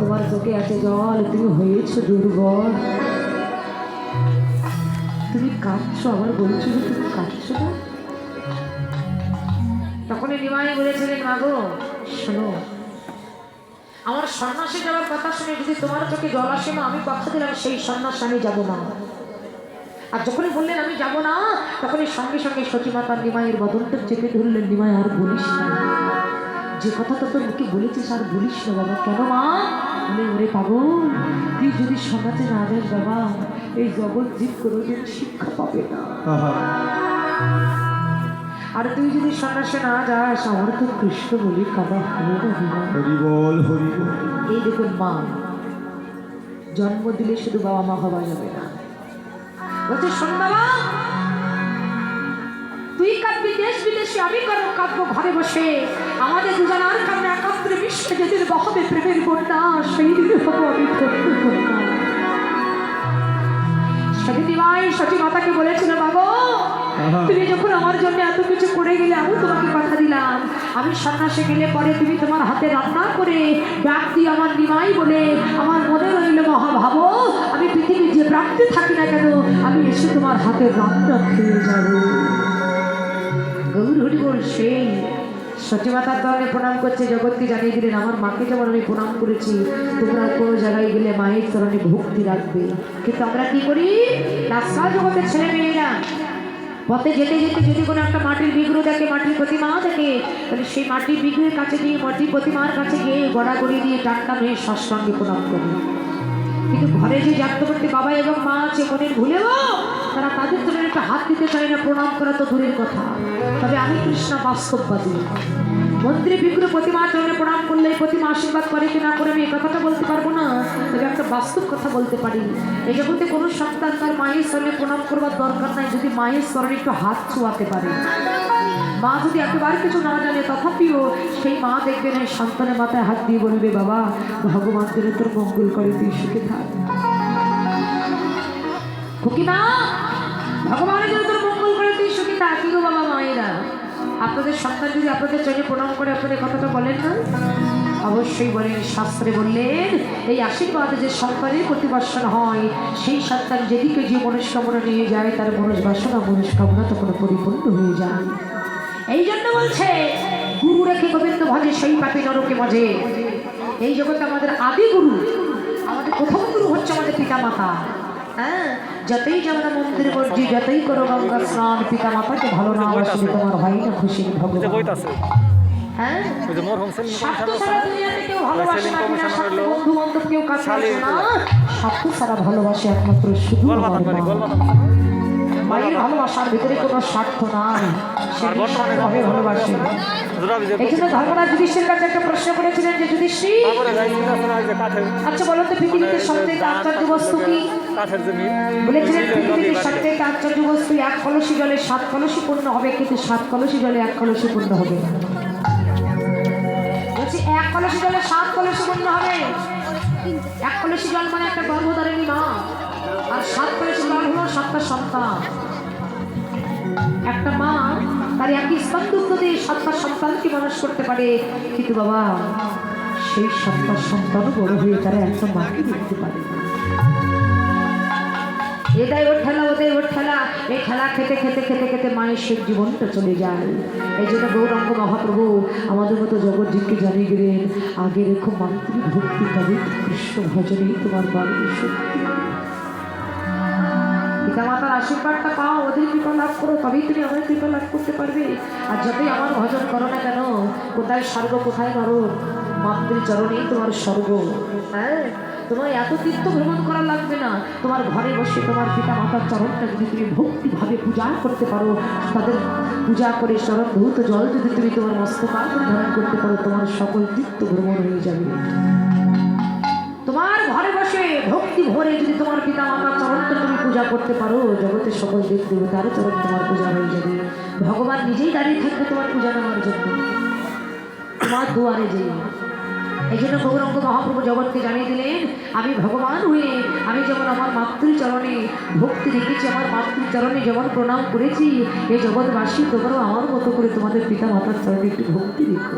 তোমার চোখে আছে জল, তুমি হয়েছ দুর্বল। তুমি কাঁদছো আবার বলছো যে তুমি কাঁদছো না? তখনই নিমাই বলেছিলেন, মাগো, শোনো, আমার সন্ন্যাসী যাওয়ার কথা শুনে যদি তোমার চোখে জল আসে না আমি কথা দিলাম, সেই সন্ন্যাসে আমি যাব না। আর যখনই বললেন, আমি যাব না, তখনই সঙ্গে সঙ্গে সতীমাতার নিমাইয়ের বদনটা চেপে ধরলেন, নিমাই, আর বলিস না। যে কথাটা তোর মুখে বলেছিস আর বলিস না বাবা কেন মা? বলে ওরে পাগল তুই যদি সমাজে না যাস বাবা এই জগৎ জীব কোনোদিন শিক্ষা পাবে না। আর তুই যদি সন্ন্যাসে না যাস আমার তো কৃষ্ণ বলি কাদা হবে না হরি বল হরি বল। এই দেখুন মা জন্ম দিলে শুধু বাবা মা হওয়া যাবে না। বলছে শোন বাবা তুই কাঁদবি দেশ বিদেশে আমি কারও কাঁদবো ঘরে বসে আমাদের দুজনার কান্না একাত্রে বিশ্বে যেদিন বহবে প্রেমের বন্যা সেই দিন হব আমি ভাই সতী মাতাকে বলেছিল বাবু তুমি যখন আমার জন্য এত কিছু করে গেলে আমি তোমাকে কথা দিলাম। আমি সন্ন্যাসে গেলে পরে তুমি তোমার হাতে রান্না করে ডাক দিয়ে আমার নিমাই বলে আমার মনে রইল মহা ভাবো আমি পৃথিবীর যে প্রান্তে থাকি না কেন আমি এসে তোমার হাতে রান্না খেয়ে যাব। গৌর হরি বল সেই সচিমাতার দলে প্রণাম করছে জগৎকে জানিয়ে দিলেন? আমার মাকে যেমন আমি প্রণাম করেছি, তোমরা কোনো জায়গায় গেলে মায়ের চরণে ভক্তি রাখবে। কিন্তু আমরা কি করি? রাস্তা জগতের ছেলে মেয়েরা পথে যেতে যেতে যদি কোনো একটা মাটির বিগ্রহ দেখে, মাটির প্রতিমা দেখে, তাহলে সেই মাটির বিগ্রহের কাছে গিয়ে, মাটির প্রতিমার কাছে গিয়ে গড়াগড়ি দিয়ে টাটকা মেয়ে সৎসঙ্গে প্রণাম করে কিন্তু ঘরে যে জাগ্রবর্তী বাবা এবং মা আছে, মনের ভুলেও তারা তাদের জন্য একটা হাত দিতে চায় না, প্রণাম করা তো দূরের কথা। তবে আমি কৃষ্ণ বাস্তববাদী। মন্দিরে বিগ্রহ প্রতিমার জন্য প্রণাম করলে প্রতিমা আশীর্বাদ করে কি না করে আমি এই কথাটা বলতে পারব না? বাস্তব কথা বলতে পারি। এই জগতে কোনো সন্তান তার মায়ের স্মরণে প্রণাম করবার দরকার নাই, যদি মায়ের স্মরণে একটু হাত ছোঁয়াতে পারে। মা যদি একেবারে কিছু না জানে, তথাপিও সেই মা দেখবেন এই সন্তানের মাথায় হাত দিয়ে বলবে, বাবা, ভগবান যেন তোর মঙ্গল করে, তুই সুখে থাক। খুকিমা ভগবান যেন তোর মঙ্গল করে, তুই সুখে থাক। বাবা মায়েরা? আপনাদের সন্তান যদি আপনাদের চোখে প্রণাম করে, আপনাদের কথাটা বলেন না? অবশ্যই বলেন শাস্ত্রে বললেন এই আশীর্বাদে যে সন্তানের প্রতিবর্ষণ হয়, সেই সন্তান যেদিকে যে মনস্কামনা নিয়ে যায়, তার মনস বাসনা মনস্কামনা তখন পরিপূর্ণ হয়ে যায়। এই জন্য বলছে গুরু রেখে গোবিন্দ ভজে, সেই পাপি নরকে মজে। এই জগতে আমাদের আদি গুরু, আমাদের প্রথম গুরু হচ্ছে আমাদের পিতা মাতা হ্যাঁ যতই যেমন মন্দির মসজি যতই করো গঙ্গা স্নান পিতা মাতাকে ভালো না বাসলে তোমার হয় না, খুশি, ভগবান। হ্যাঁ? ওই যে মোর হোম সেলিং কমিশন স্বার্থে ভালোবাসে একমাত্র শুধু মায়ের ভালোবাসার ভিতরে কোনো স্বার্থ নাই। সে ভালোবাসে। এই জন্য ধর্মরাজ যুধিষ্ঠির কাছে একটা প্রশ্ন করেছিলেন যে যুধিষ্ঠির আচ্ছা বলো তো পৃথিবীতে সবথেকে আশ্চর্য বস্তু কি? যে মিল বলেছিলেন মিলের নদী পৃথিবীতে সবথেকে আশ্চর্য বস্তু এক কলসি জলে সাত কলসি পূর্ণ হবে কিন্তু সাত কলসি জলে এক কলসি পূর্ণ হবে। না। বলছি, এক কলসি জলে সাত কলসি পূর্ণ হবে। এক কলসি জল মানে একটা গর্ভধারিণী মা। আর সাত কলসি জল হলো সাতটা সন্তান। একটা মা, তার একই স্পন্দুত্ব দিয়ে সাতটা সন্তানকে মানুষ করতে পারে, কিন্তু বাবা, সেই সাতটা সন্তানও বড় হয়ে তারা একটা মাকে দেখতে পারে না এদাই ওর ঠেলা ওদের ওর ঠেলা এই খেলা খেতে খেতে খেতে খেতে মায়ের শেষ জীবনটা চলে যায়। এই জন্য গৌরাঙ্গ মহাপ্রভু আমাদের মতো জগৎজীবকে জানিয়ে গেলেন আগে রেখো মাতৃভক্তি তবে কৃষ্ণ ভজনেই তোমার বাড়ির শক্তি। পিতা মাতার আশীর্বাদটা পাও, ওদের কৃপা লাভ করো, তবেই তুমি আমার কৃপা লাভ করতে পারবে। আর যতই আমার ভজন করো না কেন, কোথায় স্বর্গ, কোথায় নরক মাতৃচরণেই তোমার স্বর্গ। হ্যাঁ? তোমার এত তীর্থ ভ্রমণ করা লাগবে না। তোমার ঘরে বসে তোমার পিতা মাতার চরণটা যদি তুমি ভক্তিভাবে পূজা করতে পারো, তাদের পূজা করে চরণ ধৌত জল যদি তুমি তোমার মস্তকার করে ধারণ করতে পারো, তোমার সকল তীর্থ ভ্রমণ হয়ে যাবে। তোমার ঘরে বসে ভক্তি ভরে যদি তোমার পিতা মাতার চরণটা তুমি পূজা করতে পারো, জগতের সকল দেব দেবতার চরণ তোমার পূজা হয়ে যাবে। ভগবান নিজেই দাঁড়িয়ে থাকবে তোমার পূজা নেওয়ার জন্য। তোমার দুয়ারে যেয়ে। এই জন্য গৌরঙ্গ মহাপ্রভু জগৎকে জানিয়ে দিলেন, আমি ভগবান হয়ে আমি যেমন আমার মাতৃচরণে ভক্তি রেখেছি আমার মাতৃচরণে যেমন প্রণাম করেছি, এই জগৎবাসী তোমরাও আমার মতো করে তোমাদের পিতা মাতার চরণে একটু ভক্তি রেখো